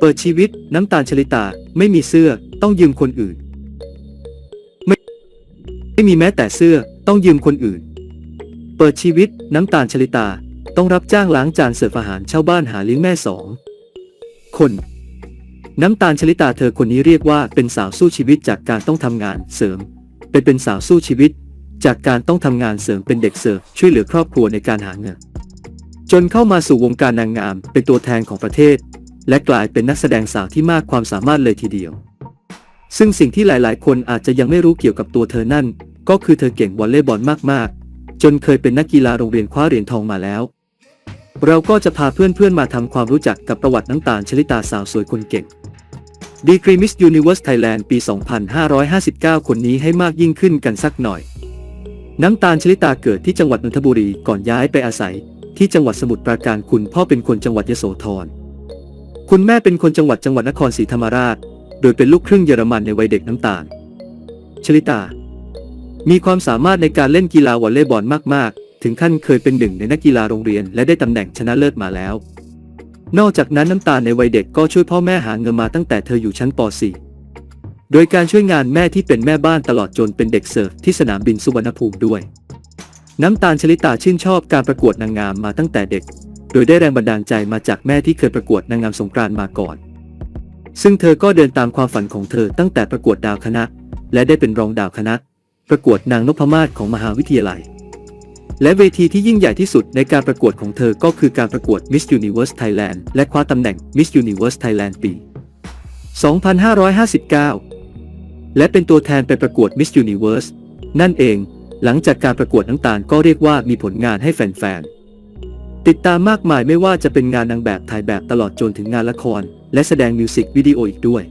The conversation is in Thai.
เปิดชีวิตน้ำตาลชลิตาไม่มีเสื้อต้องยืมคนอื่น ไม่ไม่มีแม้แต่เสื้อต้องยืมคนอื่น เปิดชีวิตน้ำตาลชลิตาต้องรับจ้างล้างจานเสิร์ฟอาหารเช่าบ้านหาเลี้ยงแม่สองคน น้ำตาลชลิตาเธอคนนี้เรียกว่าเป็นสาวสู้ชีวิตจากการต้องทำงานเสริม เป็นเป็นสาวสู้ชีวิต จากการต้องทำงานเสริมเป็นเด็กเสิร์ฟช่วยเหลือครอบครัวในการหาเงินจนเข้ามาสู่วงการนางงามเป็นตัวแทนของประเทศ และกลายเป็นนักแสดงสาวที่มากความสามารถเลยทีเดียว ซึ่งสิ่งที่หลายๆ คนอาจจะยังไม่รู้เกี่ยวกับตัวเธอนั่น ก็คือเธอเก่งวอลเลย์บอลมากๆ จนเคยเป็นนักกีฬาโรงเรียนคว้าเหรียญทองมาแล้ว เราก็จะพาเพื่อนๆมาทำความรู้จักกับประวัติน้ำตาลชลิตาสาวสวยคนเก่งดีกรีมิสยูนิเวอร์สไทยแลนด์ปี 2559 คนนี้ให้มากยิ่งขึ้นกันสักหน่อย น้ำตาลชลิตาเกิดที่จังหวัดนนทบุรีก่อนย้ายไปอาศัย ที่จังหวัดสมุทรปราการคุณพ่อเป็นคนจังหวัดยโสธร คุณแม่เป็นคนจังหวัดจังหวัดนครศรีธรรมราช โดยเป็นลูกครึ่งเยอรมันในวัยเด็กน้ำตาล ชลิตา มีความสามารถในการเล่นกีฬาวอลเลย์บอลมากๆ ถึงขั้นเคยเป็นหนึ่งในนักกีฬาโรงเรียนและได้ตำแหน่งชนะเลิศมาแล้ว นอกจากนั้นน้ำตาลในวัยเด็กก็ช่วยพ่อแม่หาเงินมาตั้งแต่เธออยู่ชั้นป .4 โดยการช่วยงานแม่ที่เป็นแม่บ้านตลอดจนเป็นเด็กเสิร์ฟที่สนามบินสุวรรณภูมิด้วย น้ำตาลชลิตาชื่นชอบการประกวดนางงามมาตั้งแต่เด็ก ดยได้แรงบันดาลใจมาจากแม่ที่เคยประกวดนางงามสงกรานต์มาก่อน ซึ่งเธอก็เดินตามความฝันของเธอตั้งแต่ประกวดดาวคณะ และได้เป็นรองดาวคณะ ประกวดนางนพมาศของมหาวิทยาลัย และเวทีที่ยิ่งใหญ่ที่สุดในการประกวดของเธอก็คือการประกวด Miss Universe Thailand และคว้าตำแหน่ง Miss Universe Thailand ปี 2559 และเป็นตัวแทนไปประกวด Miss Universe นั่นเอง หลังจากการประกวดน้ำตาลก็เรียกว่ามีผลงานให้แฟนๆ ติดตามมากมายไม่ว่าจะเป็นงานนางแบบถ่ายแบบตลอดจนถึงงานละคร และแสดงมิวสิกวิดีโออีกด้วย